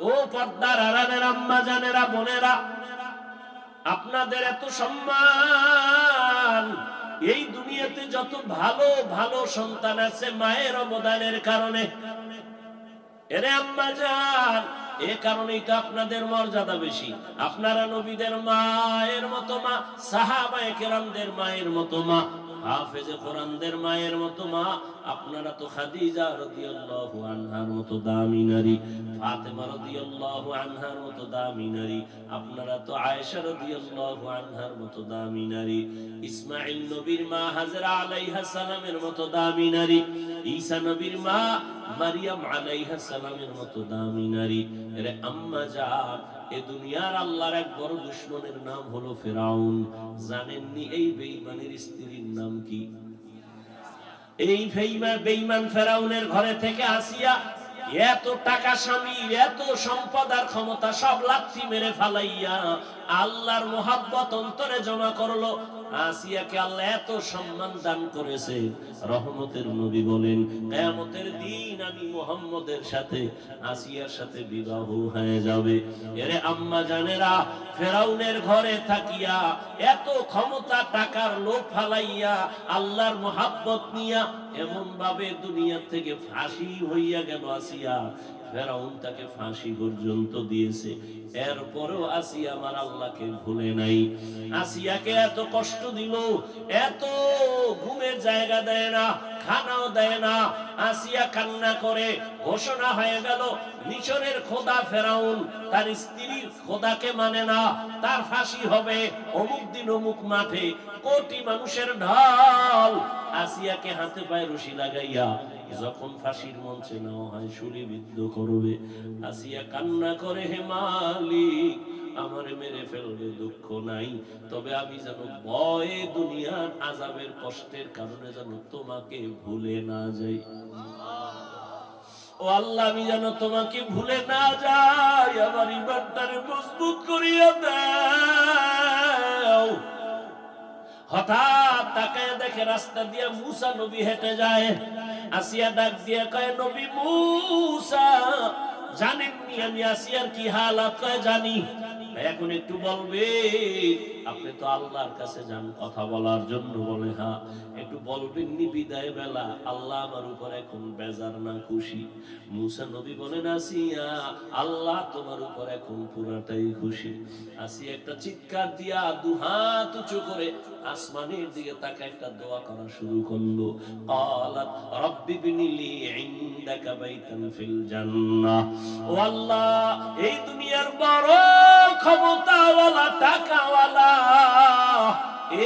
ও পর্দার আড়ালের আম্মা জানেরা, বোনেরা, আপনাদের এত সম্মান। এই দুনিয়াতে যত ভালো ভালো সন্তান আছে মায়ের অবদানের কারণে। এরে আম্মা যান এ কারণেই তো আপনাদের মর্যাদা বেশি। আপনারা নবীদের মায়ের মতো মা, সাহাবায়ে কেরামদের মায়ের মতো মা, হাফেজে মতো নবীর মা হাজরা আলাইহা মতো দামি নারী। ঈসা নবীর মা মারিয়াম আলাইহা সালামের মতো দামি নারী। এরে আম্মা এ দুনিয়ার আল্লাহর এক বড় দুশ্মনের নাম হলো ফেরাউন। জানেননি এই বেঈমানের স্ত্রীর নাম কি? এই ফেইমা ফেরাউনের ঘরে থেকে আসিয়া এত টাকা স্বামী এত সম্পদ আর ক্ষমতা সব লাথি মেরে ফালাইয়া আল্লাহর মোহাব্বত অন্তরে জমা করল। আসিয়াকে আল্লাহ এত সম্মান দান করেছে। রহমতের নবী বলেন, কেয়ামতের দিন আমি মোহাম্মদের সাথে আসিয়ার সাথে বিবাহ হয়ে যাবে। এরে আম্মা জানেরা, ফেরাউনের ঘরে থাকিয়া এত ক্ষমতা, টাকার লোভ ফালাইয়া আল্লাহর মোহাব্বত নিয়া এমন ভাবে দুনিয়া থেকে ফাঁসি হইয়া গেল আসিয়া। ফেরাউন তাকে ফাঁসি পর্যন্ত দিয়েছে। এরপরেও আসিয়া আমার আল্লাহকে ভুলে নাই। আসিয়াকে এত কষ্ট দিল, এত ঘুমের জায়গা দেয় না, খানাও দেয় না। আসিয়া কান্না করে ঘোষণা হয়ে গেল, মিশরের খোদা ফেরাউন তার স্ত্রীর খোদাকে মানে না, তার ফাঁসি হবে অমুক দিন অমুক মাঠে। কোটি মানুষের ঢাল। আসিয়াকে হাতে পায়ে রশি লাগাইয়া যখন ফাঁসির মঞ্চে নেওয়া হয় শুলিবিদ্ধ করবে। আসিয়া কান্না করে, হে মালিক, আমারে মেরে ফেলবে, দুঃখ নাই। তবে আমি যেন ভয়ে দুনিয়ার আজাবের কষ্টের কারণে যেন তোমাকে ভুলে না যাই। ও আল্লাহ, আমি যেন তোমাকে ভুলে না যাই। আমার ইমানটারে মজবুত করিয়া দাও। হঠাৎ তাকে দেখে রাস্তা দিয়ে মুসা নবী হেঁটে যায়। আসিয়া ডাক দিয়ে কয়, নবী মুসা, জানেননি আমি আসিয়ার কি হালাত? কয়, জানি। এখন একটু বলবে আপনি তো আল্লাহর কাছে যান কথা বলার জন্য বলে হ্যাঁ একটু বলবেন নি বিদায় বেলা আল্লাহ আমার উপর এখন বেজার না খুশি মুসা নবী বলেন আসিয়া আল্লাহ তোমার উপর এখন পুরাটাই খুশি আসি একটা চিৎকার দিয়া দু হাত উঁচু করে আসমানের দিকে তাকে একটা দোয়া করা শুরু করলো قالت رب ابن لي عندك بيتا في الجنة ও আল্লাহ এই দুনিয়ার বড় ক্ষমতাওয়ালা টাকাওয়ালা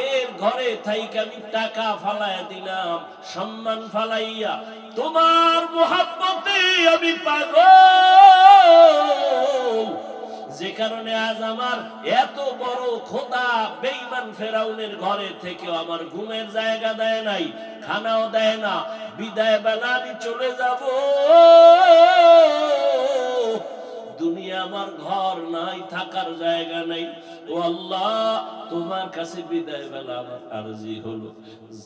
এর ঘরে থাইকে আমি টাকা ফালাইয়া দিলাম, সম্মান ফালাইয়া। তোমার মোহাব্বতে আমি পাগল। যে কারণে আজ আমার এত বড় খোদা বেইমান ফেরাউনের ঘরে থেকে আমার ঘুমের জায়গা দেয় নাই, খানাও দেয় না। বিদায় বেলা আমি চলে যাব। দুনিয়া আমার ঘর নাই, থাকার জায়গা নাই। ও আল্লাহ, তোমার কাছে বিদায় বেলা আমার আরজি হলো।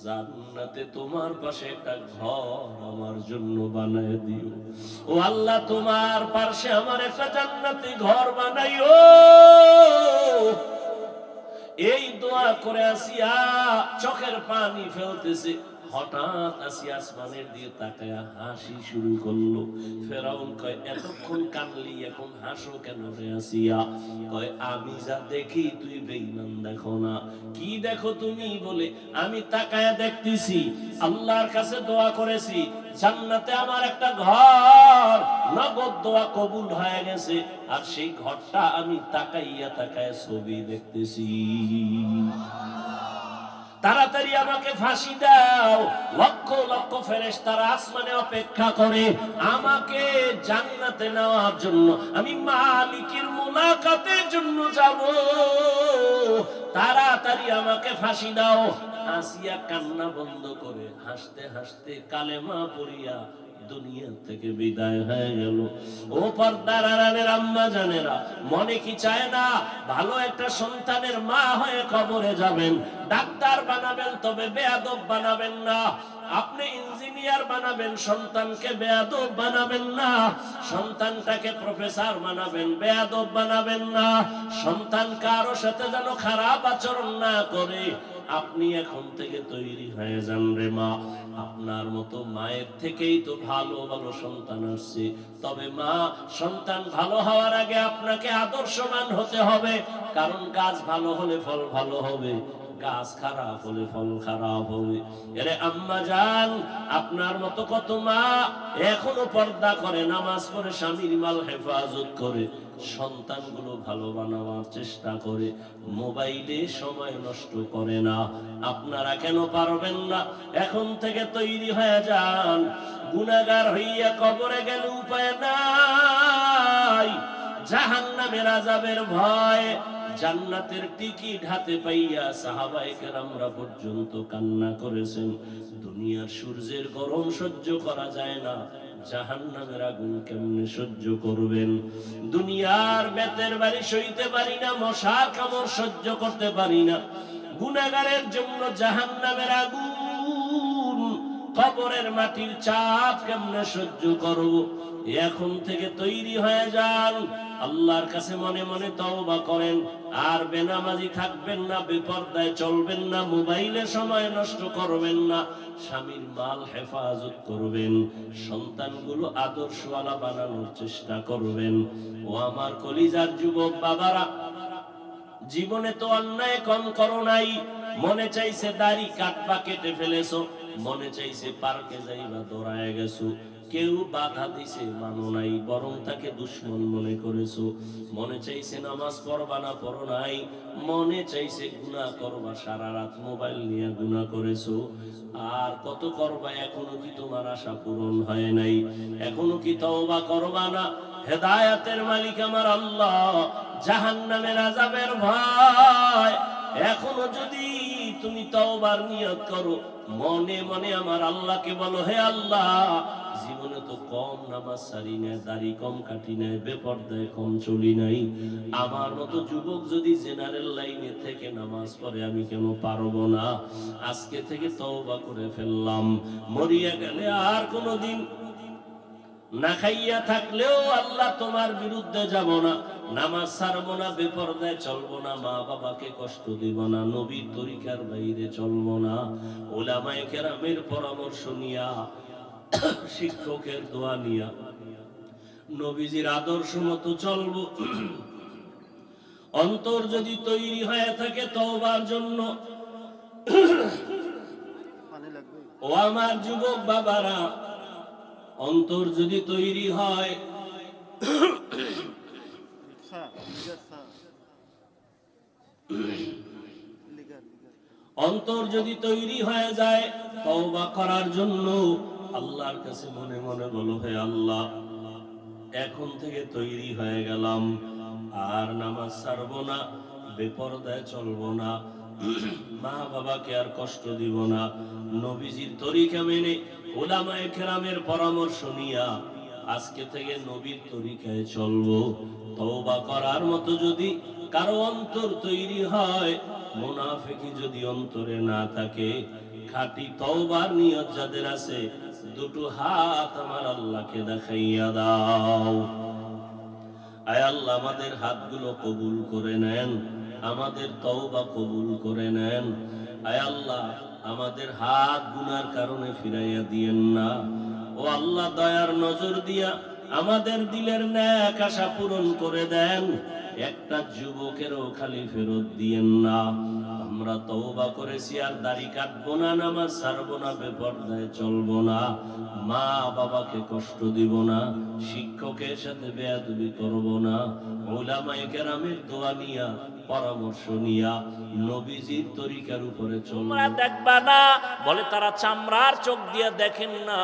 জান্নাতে তোমার পাশে একটা ঘর আমার জন্য বানায় দিও। ও আল্লাহ, তোমার পাশে আমার একটা জান্নাতি ঘর বানাইও। এই দোয়া করে আসিয়া চোখের পানি ফেলতেছে। হঠাৎ আসি আসমানের দিয়ে তাকায়া হাসি শুরু করল। ফেরাউন কয়, এতক্ষণ কানলি এখন হাসো কেন আসিয়া? কয়, আমি যা দেখি তুই বেঈমান দেখো না। কি দেখো তুমি বলে, আমি তাকায়া দেখতেছি, আল্লাহর কাছে দোয়া করেছি, জান্নাতে আমার একটা ঘর, নগদ দোয়া কবুল হয়ে গেছে, আর সেই ঘরটা আমি তাকাইয়া তাকায় ছবি দেখতেছি। তাড়াতাড়ি আমাকে ফাঁসি দাও। লক্ষ লক্ষ ফেরেস তারা আসমানে অপেক্ষা করে আমাকে জান্নাতে নেওয়ার জন্য, আমি মালিকের মুলাকাতের জন্য যাব। তাড়াতাড়ি আমাকে ফাঁসি দাও। আসিয়া কান্না বন্ধ করে হাসতে হাসতে কালেমা পড়িয়া বেয়াদব বানাবেন না। আপনি ইঞ্জিনিয়ার বানাবেন, সন্তানকে বেয়াদব বানাবেন না। সন্তানটাকে প্রফেসর বানাবেন, বেয়াদব বানাবেন না। সন্তান কারও সাথে যেন খারাপ আচরণ না করে। আপনি এখন থেকে তৈরি হয়ে যান রে মা। আপনার মতো মায়ের থেকেই তো ভালো ভালো সন্তান আসছে। তবে মা, সন্তান ভালো হওয়ার আগে আপনাকে আদর্শমান হতে হবে, কারণ কাজ ভালো হলে ফল ভালো হবে। গাছ খারাপ হলে ফল খারাপ হবে। এরে আম্মা যান, আপনার মতো কত মা এখনও পর্দা করে, নামাজ পড়ে, স্বামীর মাল হেফাজত করে। সন্তানগুলো ভালো বানাবার চেষ্টা করে, মোবাইলে সময় নষ্ট করে না। আপনারা কেন পারবেন না? এখন থেকে তৈরি হয়ে যান। গুনাগার হইয়া কবরে গেল উপায় নাই। জাহান্নামের আযাবের ভয় জান্নাতের টিকিট হাতে পাইয়া সাহাবায়ে কেরামরা পর্যন্ত কান্না করেছেন। দুনিয়ার সূর্যের গরম সহ্য করা যায় না। জাহান্নামের আগুন কেমনে সহ্য করবেন? দুনিয়ার বেতের বাড়ি সইতে পারি না, মশার কামড় সহ্য করতে পারি না। গুনাগারের জন্য জাহান্নামের আগুন, কবরের মাটির চাপ কেমনে সহ্য করব? এখন থেকে তৈরি হয়ে যান। আল্লাহর কাছে মনে মনে তওবা করেন। আর বেনামাজি থাকবেন না, বিপর্দায় চলবেন না, মোবাইলে সময় নষ্ট করবেন না, স্বামীর মাল হেফাজত করবেন, সন্তানগুলো আদর্শওয়ালা বানানোর চেষ্টা করবেন। ও আমার কলিজার যুবক বাবারা, জীবনে তো অন্যায় কম করো নাই, মনে চাইছে দাড়ি কাটবা কেটে ফেলেছো, মনে চাইছে পার্কে যাইবা দৌড়ায় গেছো কেউ বাধা দিছে, মানো নাই, বরং তাকে দুশ্মন মনে করেছ। মনে চাইছে নামাজ পড়বা না পড়ো নাই, মনে চাইছে গুনাহ করবা, সারা রাত মোবাইল নিয়ে গুনাহ করেছ। আর কত করবা, এখনও কি তোমার আশা পূরণ হয় নাই? এখনও কি তওবা করবা না? হেদায়াতের মালিক আমার আল্লাহ, জাহান্নামের আযাবের ভয় এখনও যদি তুমি তওবার নিয়ত করো, মনে মনে আমার আল্লাহকে বলো, হে আল্লাহ জীবনে তো কম নামাজ সারি নাই দাড়ি কম কাটি নাই বেপর্দায় কম, চলি নাই। আমার মতো যুবক যদি জেনারেল লাইনে থেকে নামাজ পড়ে, আমি কেন পারব না? আজকে থেকে তওবা করে ফেললাম। মরিয়া গেলে আর কোনোদিন না খাইয়া থাকলেও আল্লাহ তোমার বিরুদ্ধে যাব না। নামাজ না চলবো না মা বাবাকে কষ্ট দিব না, নবীর তরিকার বাইরে চলবো না। ওলামায়ে কেরামের পরামর্শ নিয়া শিক্ষকের দোয়া নিয়া। নবীজির আদর্শ মতো চলবো। অন্তর যদি তৈরি হয়ে থাকে তওবার জন্য। ও আমার যুবক বাবারা, অন্তর যদি তৈরি হয়। অন্তর যদি তৈরি হয়ে যায় তওবা করার জন্য। আল্লাহর কাছে মনে মনে বলো, হে আল্লাহ, এখন থেকে তৈরি হয়ে গেলাম। আর নামাজ ছাড়বো না, বেপরদায় চলবো না। মা বাবাকে আর কষ্ট দিব না। নবীজির তরিকা মেনে ওলামায়ে কেরামের পরামর্শ নিয়া আজকে থেকে নবীর তরিকায় চলবো। তওবা করার মতো যদি কারও অন্তর তৈরি হয় মুনাফিকি যদি অন্তরে না থাকে, খাঁটি তওবার নিয়ত যাদের আছে দুটো হাত আমার আল্লাহকে দেখাইয়া দাও। আয় আল্লাহ, আমাদের হাতগুলো কবুল করে নেন, আমাদের তওবা কবুল করে নেন। আয় আল্লাহ, আমাদের হাত গুনার কারণে ফিরাইয়া দিয়েন না। ও আল্লাহ, দয়ার নজর দিয়া আমাদের দিলের ন্যাক আশা পূরণ করে দেন। একটা যুবকেরও খালি ফেরত দিয়েন না। আমরা তওবা করেছি, আর দাড়ি কাটবো না, নামাজ ছাড়বো না, বেপর্দায় চলবো না। মা বাবাকে কষ্ট দিব না, শিক্ষকের সাথে বেয়াদবি করব না। ওলামায়ে কেরামের দোয়া নিয়া, পরামর্শ নিয়া, নবীজির তরিকার উপরে চলবো। দেখবা না, বলে তারা চামড়ার চোখ দিয়ে দেখেন না।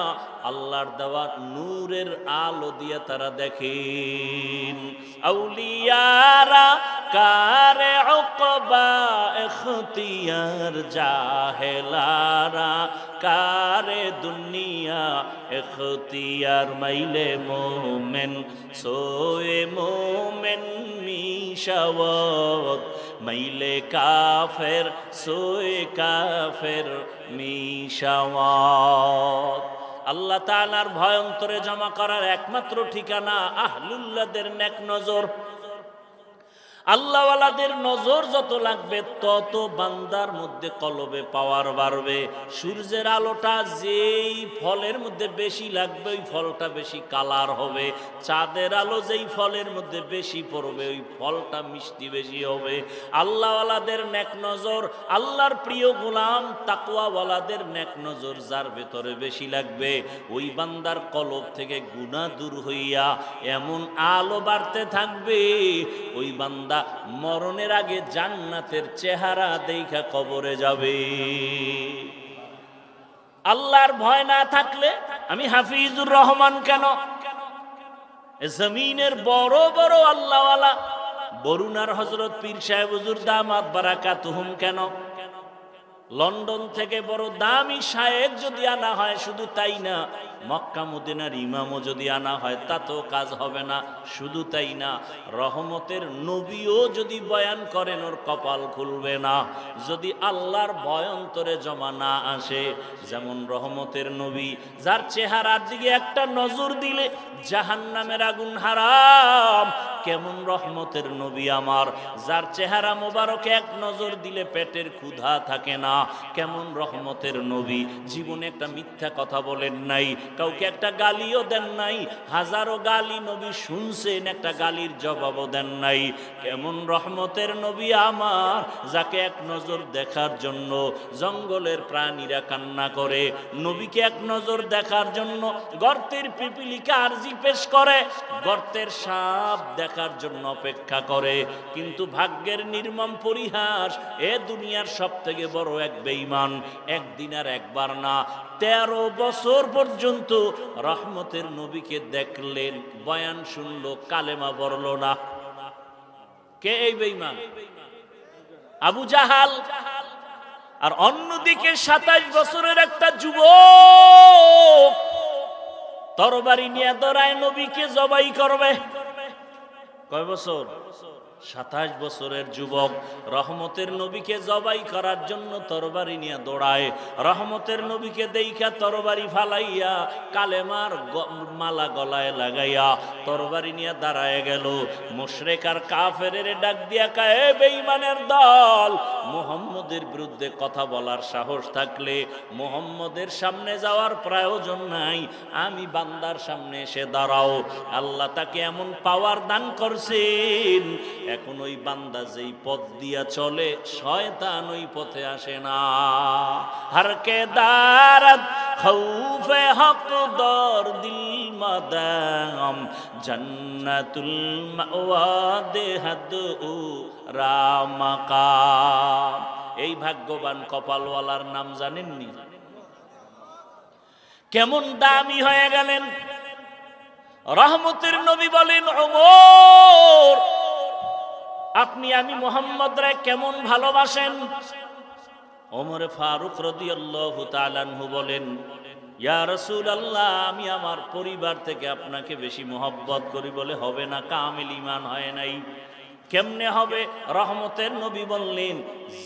আল্লাহর দেওয়া নূরের আলো দিয়ে তারা দেখেন। আউলিয়ারা কারে অকবা এখতিয়ার জাহেলারা, কারে দুনিয়া এখতিয়ার মাইলে মোমেন, সোয়ে মোমেন মিশাওয়াত, মাইলে কাফের, সোয়ে কাফের মিশাওয়াত। আল্লাহ তালার ভয়ন্তরে জমা করার একমাত্র ঠিকানা আহলুল্লাদের নেক নজর। আল্লাহওয়ালাদের নজর যত লাগবে, তত বান্দার মধ্যে কলবে পাওয়ার বাড়বে। সূর্যের আলোটা যেই ফলের মধ্যে বেশি লাগবে, ওই ফলটা বেশি কালার হবে। চাঁদের আলো যেই ফলের মধ্যে বেশি পড়বে, ওই ফলটা মিষ্টি বেশি হবে। আল্লাহওয়ালাদের নেক নজর, আল্লাহর প্রিয় গোলাম তাকুয়াওয়ালাদের নেক নজর যার ভেতরে বেশি লাগবে। ওই বান্দার কলব থেকে গুণা দূর হইয়া এমন আলো বাড়তে থাকবে, ওই বান্দা মরণের আগে জান্নাতের চেহারা দেখা কবরে যাবে। আল্লাহর ভয় না থাকলে আমি হাফিজুর রহমান কেন? জমিনের বড় বড় আল্লাহওয়ালা, বরুণার হজরত পীর সাহেব হুজুর দামাত বারাকাতুহুম কেন? লন্ডন থেকে বড় দামি শায়েক যদি আনা হয়, শুধু তাই না মক্কা মদিনার ইমামও যদি আনা হয়, তাতেও কাজ হবে না, শুধু তাই না, রহমতের নবীও যদি বয়ান করেন, ওর কপাল খুলবে না। যদি আল্লাহর ভয়ন্তরে জমা না আসে, যেমন রহমতের নবী, যার চেহারার দিকে একটা নজর দিলে জাহান্নামের আগুন হারাম, কেমন রহমতের নবী আমার। যার চেহারা মোবারকে এক নজর দিলে পেটের ক্ষুধা থাকে না, কেমন রহমতের নবী। জীবনে একটা মিথ্যা কথা বলেন নাই কাউকে একটা গালিও দেন নাই, হাজারো গালি নবী শুনছেন, একটা গালির জবাবও দেন নাই। কেমন রহমতের নবী আমার, যাকে এক নজর দেখার জন্য জঙ্গলের প্রাণীরা কান্না করে। নবীকে এক নজর দেখার জন্য গর্তের পিপিলিকা আরজি পেশ করে, গর্তের সাপ দেখার জন্য অপেক্ষা করে। কিন্তু ভাগ্যের নির্মম পরিহাস এ দুনিয়ার সব থেকে বড় এক বেঈমান। একদিন আর একবার না তেরো বছর পর্যন্ত রহমতের নবীকে দেখলেন, বয়ান শুনল, কালেমা বরল না। কে এই বেঈমান? আবু জাহাল। আর অন্যদিকে সাতাশ বছরের একটা যুবক তরবারি নিয়ে দরায় নবীকে জবাই করবে। কয় বছর? সাতাশ বছরের যুবক রহমতের নবীকে জবাই করার জন্য তরবারি নিয়ে দৌড়ায়। রহমতের নবীকে দেইখা তরবারি ফালাইয়া কালেমার মালা গলায় লাগাইয়া তরবারি নিয়ে দাঁড়ায় গেল। মুশরেকার কাফের ডাক দিয়া কায়ে বেঈমানের দল! মুহাম্মদের বিরুদ্ধে কথা বলার সাহস থাকলে মুহাম্মদের সামনে যাওয়ার প্রয়োজন নাই। আমি বান্দার সামনে এসে দাঁড়াও। আল্লাহ তাকে এমন পাওয়ার দান করছেন। এখন ওই বান্দা যেই পথ দিয়া চলে, শয়তান ওই পথে আসে না। হারকে খৌফে হক, দর দিল মাদাম, জান্নাতুল মাওয়া দেহাদ উ রামাকাম এই ভাগ্যবান কপালওয়ালার নাম জানেননি? কেমন দামি হয়ে গেলেন। রহমতের নবী বলেন, ওমর আপনি, আমি মোহাম্মদ রায় কেমন ভালোবাসেন? ওমরে ফারুক রদিয়াল্লাহু তাআলাহু বলেন, ইয়া আল্লাহ আমি আমার পরিবার থেকে আপনাকে বেশি মোহব্বত করি বলে হবে না, কামিল ইমান হয় নাই। কেমনে হবে? রহমতের নবী বললেন,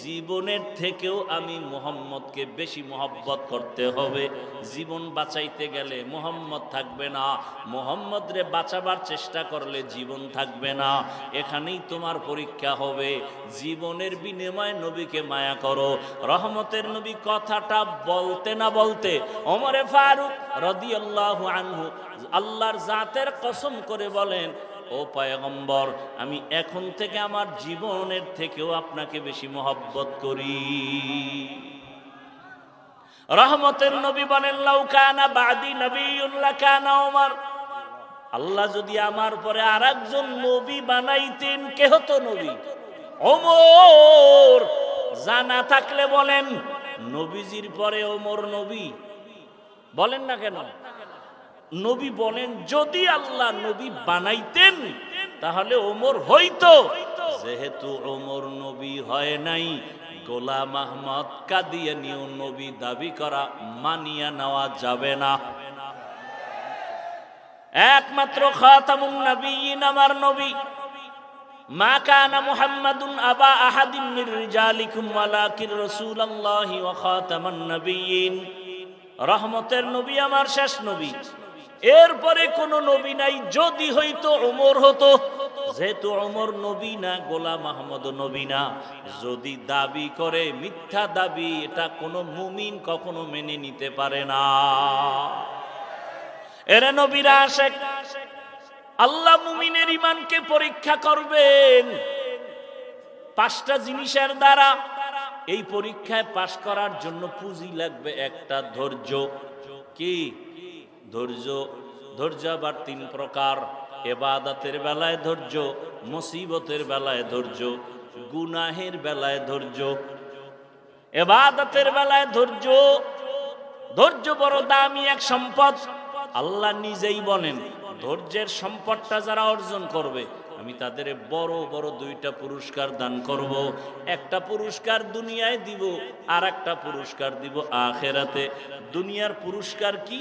জীবনের থেকেও আমি মোহাম্মদকে বেশি মোহব্বত করতে হবে। জীবন বাঁচাইতে গেলে মোহাম্মদ থাকবে না। মোহাম্মদ রে বাঁচাবার চেষ্টা করলে জীবন থাকবে না। এখানেই তোমার পরীক্ষা হবে। জীবনের বিনিময়ে নবীকে মায়া করো। রহমতের নবী কথাটা বলতে না বলতে অমরে ফারুক রদিয়াল্লাহু আনহু আল্লাহর জাতের কসম করে বলেন ও পয়গম্বর, আমি এখন থেকে আমার জীবনের থেকেও আপনাকে বেশি মহব্বত করি। রহমতের নবী বলেন লাউকানা বাদি নবীউল্লাহ কানা ওমর আল্লাহ যদি আমার পরে আর একজন নবী বানাইতেন কে হতো নবী? ওমর জানা থাকলে বলেন, নবীজির পরে ওমর নবী। বলেন না কেন? নবী বলেন, যদি আল্লাহ নবী বানাইতেন, তাহলে ওমর হইতো। যেহেতু ওমর নবী হয় নাই, গোলাম আহমদ কাদিয়ানিও নবী দাবি করা মানিয়া নেওয়া যাবে না। একমাত্র খাতামুন নবীন আমার নবী। মা কানা মুহাম্মাদুন আবা আহাদিন মির রিজালিকুম, ওয়ালাকিন রাসূলুল্লাহি ওয়া খাতামান নবিয়্যিন রহমতের নবী আমার শেষ নবী। এরপরে কোন নবী নাই, যদি হইতো ওমর হতো। যেহেতু অমর নবী না, গোলাম আহমদ নবী না। যদি দাবি করে মিথ্যা দাবি, এটা কোনো মুমিন কখনো মেনে নিতে পারে না। এরা নবীরা আসে আল্লাহ মুমিনের ইমানকে পরীক্ষা করবেন। পাঁচটা জিনিসের দ্বারা এই পরীক্ষায় পাশ করার জন্য পুঁজি লাগবে একটা ধৈর্য। কি? ধৈর্য ধৈর্য আবার তিন প্রকার। এবাদাতের বেলায় ধৈর্য, মুসিবতের বেলায় ধৈর্য, গুনাহের বেলায় ধৈর্য। এবাদাতের বেলায় ধৈর্য ধৈর্য বড় দামি এক সম্পদ। আল্লাহ নিজেই বলেন, ধৈর্যের সম্পদটা যারা অর্জন করবে, আমি তাদের বড় বড় দুইটা পুরস্কার দান করব। একটা পুরস্কার দুনিয়ায় দিব আর একটা পুরস্কার দিব আখেরাতে। দুনিয়ার পুরস্কার কি?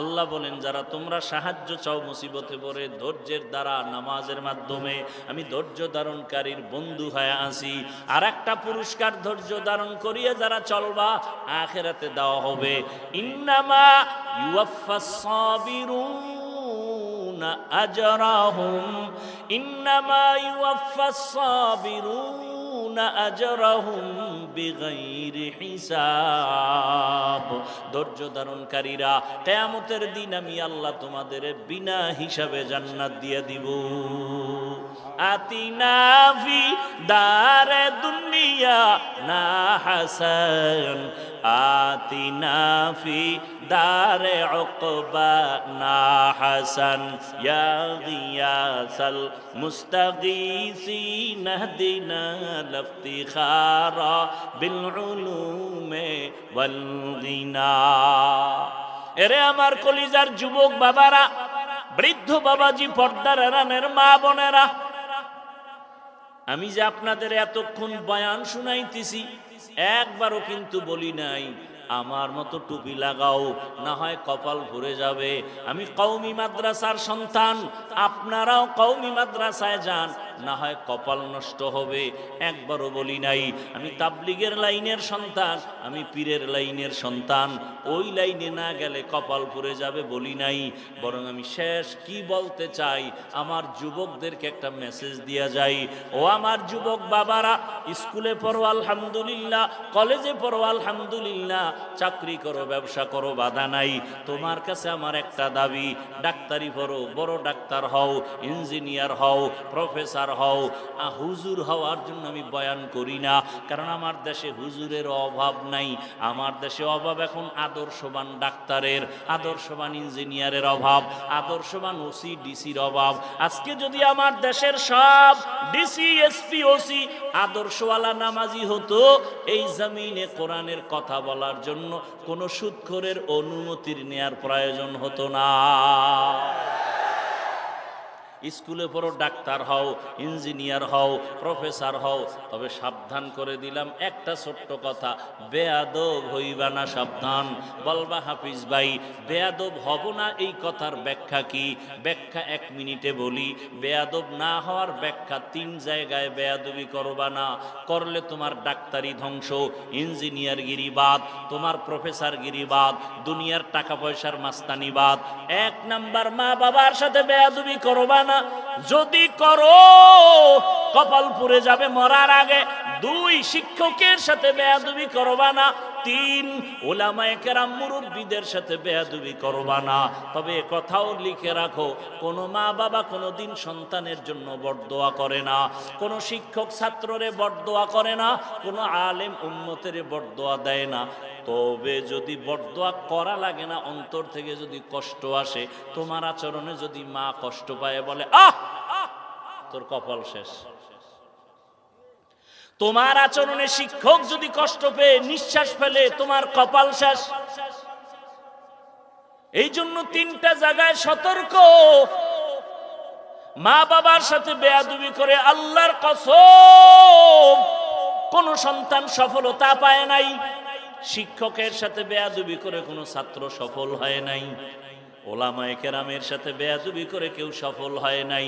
আল্লাহ বলেন, যারা তোমরা সাহায্য চাও মুসিবতে পড়ে, ধৈর্যের দ্বারা নামাজের মাধ্যমে, আমি ধৈর্য ধারণকারীর বন্ধু হয়ে আসি আর একটা পুরস্কার ধৈর্য ধারণ করিয়ে যারা চলবা, আখেরাতে দেওয়া হবে। ইন্নামা ইউয়াফাস সাবিরুন ইউয়াফাস সাবিরুন আজরাহুম। বিগাইরি হিসাব। ধৈর্য ধারণকারীরা কেয়ামতের দিন আমি আল্লাহ তোমাদের বিনা হিসাবে জান্নাত দিয়ে দিব। আতিনা ফি দারে দুনিয়া না হাসান। আতিনা ফি দারে উকবা না হাসান। ইয়া গিয়াসাল মুস্তাগীসিন হদিনা লাফতিখারা বিল উলুমে ওয়াল গিনা এরে আমার কলিজার যুবক বাবারা বৃদ্ধ বাবাজি পর্দার এরানের মা বোনেরা, আমি যে আপনাদের এতক্ষণ বয়ান শুনাইতেছি, একবারও কিন্তু বলি নাই, আমার মতো টুপি লাগাও, না হয় কপাল ঘুরে যাবে। আমি কৌমি মাদ্রাসার সন্তান, আপনারাও কৌমি মাদ্রাসায় যান না হয় কপাল নষ্ট হবে, একবারও বলি নাই, আমি তাবলিগের লাইনের সন্তান, আমি পীরের লাইনের সন্তান, ওই লাইনে না গেলে কপাল পুড়ে যাবে বলি নাই, বরং আমি শেষ কি বলতে চাই, আমার যুবকদেরকে একটা মেসেজ দিয়া যাই, ও আমার যুবক বাবারা, স্কুলে পড়ো, আলহামদুলিল্লাহ, কলেজে পড়ো, আলহামদুলিল্লাহ, চাকরি করো, ব্যবসা করো, বাধা নাই, তোমার কাছে আমার একটা দাবি, ডাক্তারি পড়ো, বড় ডাক্তার হও, ইঞ্জিনিয়ার হও, প্রফেসর হও। আ, হুজুর হওয়ার জন্য আমি বয়ান করি না কারণ আমার দেশে হুজুরের অভাব নাই। আমার দেশে অভাব এখন আদর্শবান ডাক্তারের আদর্শবান ইঞ্জিনিয়ারের অভাব আদর্শবান ওসি ডিসির অভাব। আজকে যদি আমার দেশের সব ডিসি এসপি ওসি আদর্শওয়ালা নামাজি হতো এই জমিনে কোরআনের কথা বলার জন্য কোনো সুৎখরের অনুমতির নেয়ার প্রয়োজন হতো না। স্কুলে পড়ো, ডাক্তার হও, ইঞ্জিনিয়ার হও, প্রফেসর হও। তবে সাবধান করে দিলাম একটা ছোট্ট কথা, বেয়াদব হইবা না সাবধান। বলবা, হাফিজ ভাই, বেয়াদব হব না এই কথার ব্যাখ্যা কি? ব্যাখ্যা এক মিনিটে বলি, বেয়াদব না হওয়ার ব্যাখ্যা তিন জায়গায় বেয়াদবি করবা না। করলে তোমার ডাক্তারি ধ্বংস, ইঞ্জিনিয়ার গিরিবাদ, তোমার প্রফেসর গিরিবাদ, দুনিয়ার টাকা পয়সার মাস্তানিবাদ এক নাম্বার মা বাবার সাথে বেয়াদবি করবা না। যদি করো, কপাল পুড়ে যাবে মরার আগে। দুই শিক্ষকের সাথে বেয়াদবি করবা না। তিন ওলামায়ে কেরাম মুরব্বীদের সাথে বেয়াদবি করবা না। তবে কথাও লিখে রাখো, কোনো মা বাবা কোনো দিন সন্তানের জন্য বরদোয়া করে না। কোনো শিক্ষক ছাত্ররে বরদোয়া করে না, কোনো আলেম উম্মতের বরদোয়া দেয় না। তবে যদি বরদোয়া করা লাগে না, অন্তর থেকে যদি কষ্ট আসে, তোমার আচরণে যদি মা কষ্ট পায় বলে আহ, তোর কপাল শেষ। তোমার আচরণে শিক্ষক যদি কষ্ট পেয়ে নিঃশ্বাস ফেলে, তোমার কপাল শেষ। এই জন্য তিনটা জায়গায় সতর্ক। মা বাবার সাথে বেয়াদুবি করে আল্লাহর কসম, কোন সন্তান সফলতা পায় নাই। শিক্ষকের সাথে বেয়াদুবি করে কোনো ছাত্র সফল হয় নাই। ওলামায়ে কেরামের সাথে বেয়াদুবি করে কেউ সফল হয় নাই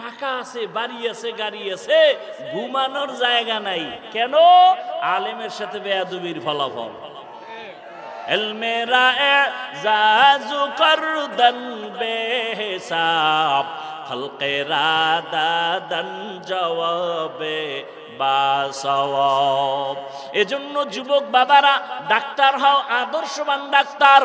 টাকা আছে বাড়ি আছে গাড়ি আছে ঘুমানোর জায়গা নাই কেন আলেমের সাথে বেয়াদুবির ফলাফল الميرا اعزاز قردن بحساب خلق را দাদান জবাবে বাসওয়াব এজন্য যুবক বাবারা ডাক্তার হও আদর্শবান ডাক্তার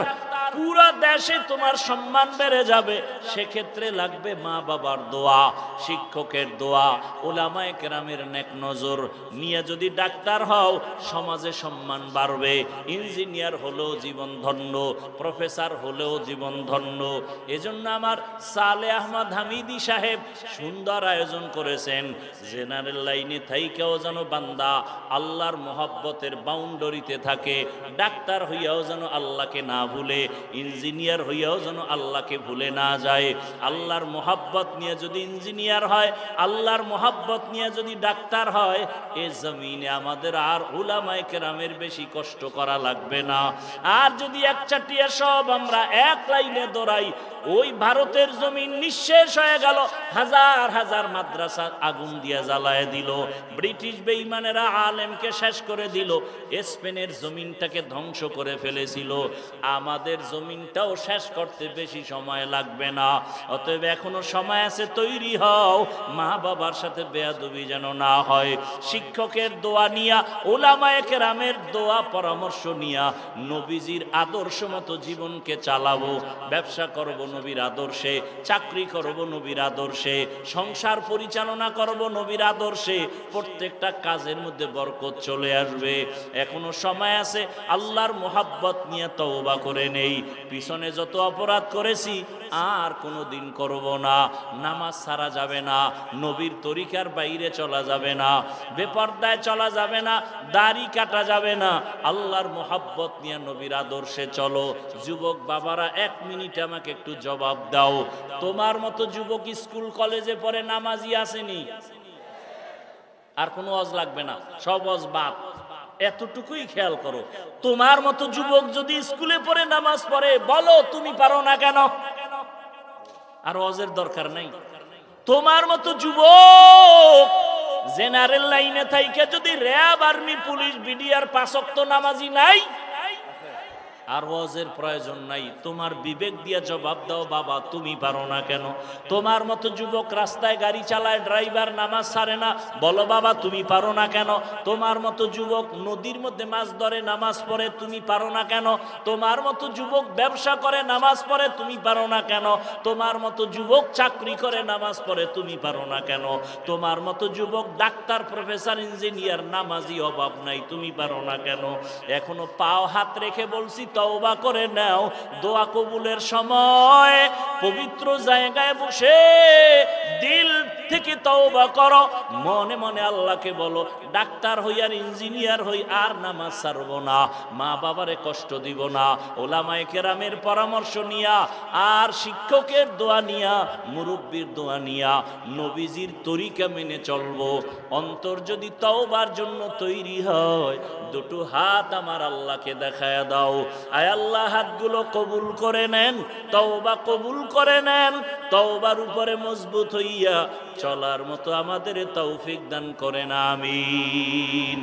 পুরো দেশে তোমার সম্মান বেড়ে যাবে। সেক্ষেত্রে লাগবে মা বাবার দোয়া, শিক্ষকের দোয়া, ওলামায়ে কেরামের নেক নজর। নিয়ে যদি ডাক্তার হও, সমাজে সম্মান বাড়বে। ইঞ্জিনিয়ার হলেও জীবন ধন্য, প্রফেসর হলেও জীবন ধন্য। এজন্য আমার সালে আহমদ হামিদি সাহেব সুন্দর আয়োজন করেছেন। জেনারেল লাইনে থাইকেও যেন বান্দা আল্লাহর মোহাব্বতের বাউন্ডারিতে থাকে, ডাক্তার হইয়াও যেন আল্লাহকে না ভুলে ইঞ্জিনিয়ার হইয়াও যেন আল্লাহকে ভুলে না যায়। আল্লাহর মোহাব্বত নিয়ে যদি ইঞ্জিনিয়ার হয়, আল্লাহর মোহাব্বত নিয়ে যদি ডাক্তার হয়, এ জমিনে আমাদের আর উলামায় কেরামের বেশি কষ্ট করা লাগবে না। আর যদি এক চাটিয়া সব আমরা এক লাইনে দৌড়াই ওই ভারতের জমিন নিঃশেষ হয়ে গেল। হাজার হাজার মাদ্রাসা আগুন দিয়ে জ্বালায় দিল। ব্রিটিশ বেইমানেরা আলেমকে শেষ করে দিল। স্পেনের জমিনটাকে ধ্বংস করে ফেলেছিল। আমাদের জমিনটাও শেষ করতে বেশি সময় লাগবে না। অতএব এখনও সময় আছে, তৈরি হও। মা বাবার সাথে বেয়াদবি যেন না হয়। শিক্ষকের দোয়া নিয়া, ওলামায়ে কেরামের দোয়া পরামর্শ নিয়া, নবীজির আদর্শ মতো জীবনকে চালাবো, ব্যবসা করব নবীর আদর্শে, চাকরি করব নবীর আদর্শে, সংসার পরিচালনা করব নবীর আদর্শে, প্রত্যেকটা কাজের মধ্যে বরকত চলে আসবে। এখনও সময় আছে, আল্লাহর মোহাব্বত নিয়ে তওবা করে নেই। পিছনে যত অপরাধ করেছি, আর কোনো দিন করব না। নামাজ সারা যাবে না, নবীর তরিকার বাইরে চলা যাবে না, বেপর্দায় চলা যাবে না, দাড়ি কাটা যাবে না। আল্লাহর মোহাব্বত নিয়ে নবীর আদর্শে চলো। যুবক বাবারা, এক মিনিট আমাকে একটু জবাব দাও। তোমার মতো যুবক স্কুল, কলেজে পড়ে নামাজি আসেনি। আর কোনো অজ লাগবে না, সব অজ বাদ। এতটুকুই খেয়াল করো। তোমার মতো যুবক যদি স্কুলে পড়ে নামাজ পড়ে, বলো তুমি পারো না কেন? আর অজের দরকার নাই। তোমার মতো যুবক জেনারেল লাইনে থাইকে যদি র্যাব, আর্মি, পুলিশ, বিডিআর পাঁচক্ত নামাজি নাই আর ওয়াজের প্রয়োজন নাই। তোমার বিবেক দিয়ে জবাব দাও, বাবা, তুমি পারো না কেন? তোমার মতো যুবক রাস্তায় গাড়ি চালায়, ড্রাইভার নামাজ ছাড়ে না, বলো, বাবা, তুমি পারো না কেন? তোমার মতো যুবক নদীর মধ্যে মাছ ধরে, নামাজ পড়ে, তুমি পারো না কেন? তোমার মতো যুবক ব্যবসা করে, নামাজ পড়ে, তুমি পারো না কেন? তোমার মতো যুবক চাকরি করে, নামাজ পড়ে, তুমি পারো না কেন? তোমার মতো যুবক ডাক্তার, প্রফেসর, ইঞ্জিনিয়ার, নামাজি অভাব নাই, তুমি পারো না কেন? এখনও পাও হাত রেখে বলছি তওবা করে নাও দোয়া কবুলের সময় পবিত্র জায়গায় বসে দিল থেকে তওবা করো। মনে মনে আল্লাহকে বলো, ডাক্তার হই আর ইঞ্জিনিয়ার হই আর নামাজ ছাড়বো না, মা বাবারে কষ্ট দিব না, ওলামায়ে কেরামের পরামর্শ নিয়া, আর শিক্ষকের দোয়া নিয়া, মুরব্বীর দোয়া নিয়া, নবীজির তরিকা মেনে চলবো। অন্তর যদি তওবার জন্য তৈরি হয়, দুটো হাত আমার আল্লাহকে দেখায় দাও। আয় আল্লাহ, হাতগুলো কবুল করে নেন, তওবা কবুল করে নেন, তওবার উপরে মজবুত হইয়া চলার মতো আমাদের তৌফিক দান করেন আমিন।